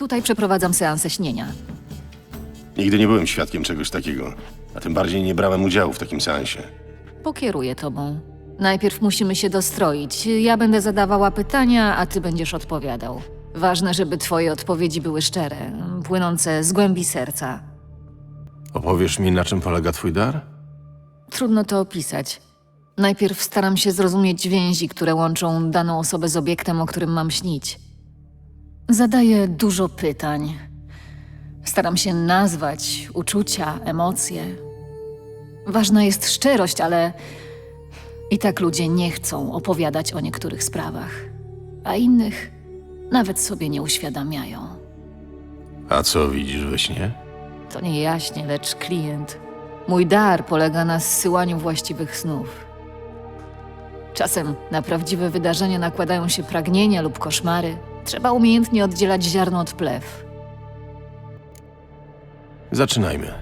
Tutaj przeprowadzam seansę śnienia. Nigdy nie byłem świadkiem czegoś takiego, a tym bardziej nie brałem udziału w takim seansie. Pokieruję tobą. Najpierw musimy się dostroić. Ja będę zadawała pytania, a ty będziesz odpowiadał. Ważne, żeby twoje odpowiedzi były szczere, płynące z głębi serca. Opowiesz mi, na czym polega twój dar? Trudno to opisać. Najpierw staram się zrozumieć więzi, które łączą daną osobę z obiektem, o którym mam śnić. Zadaję dużo pytań. Staram się nazwać uczucia, emocje. Ważna jest szczerość, ale i tak ludzie nie chcą opowiadać o niektórych sprawach, a innych nawet sobie nie uświadamiają. A co widzisz we śnie? To nie jaśnie, lecz klient. Mój dar polega na zsyłaniu właściwych snów. Czasem na prawdziwe wydarzenia nakładają się pragnienia lub koszmary. Trzeba umiejętnie oddzielać ziarno od plew. Zaczynajmy.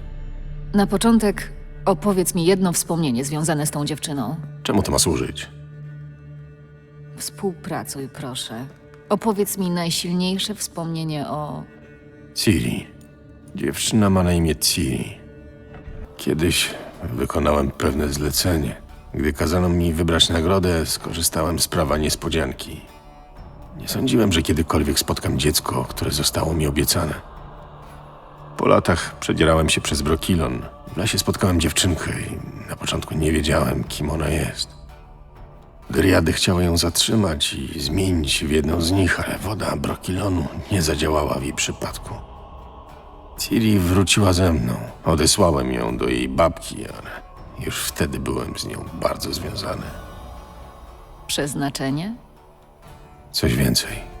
Na początek opowiedz mi jedno wspomnienie związane z tą dziewczyną. Czemu to ma służyć? Współpracuj, proszę. Opowiedz mi najsilniejsze wspomnienie o. Ciri. Dziewczyna ma na imię Ciri. Kiedyś wykonałem pewne zlecenie. Gdy kazano mi wybrać nagrodę, skorzystałem z prawa niespodzianki. Nie sądziłem, że kiedykolwiek spotkam dziecko, które zostało mi obiecane. Po latach przedzierałem się przez Brokilon. W lesie spotkałem dziewczynkę i na początku nie wiedziałem, kim ona jest. Dryady chciały ją zatrzymać i zmienić w jedną z nich, ale woda Brokilonu nie zadziałała w jej przypadku. Ciri wróciła ze mną. Odesłałem ją do jej babki, ale już wtedy byłem z nią bardzo związany. przeznaczenie? Coś więcej.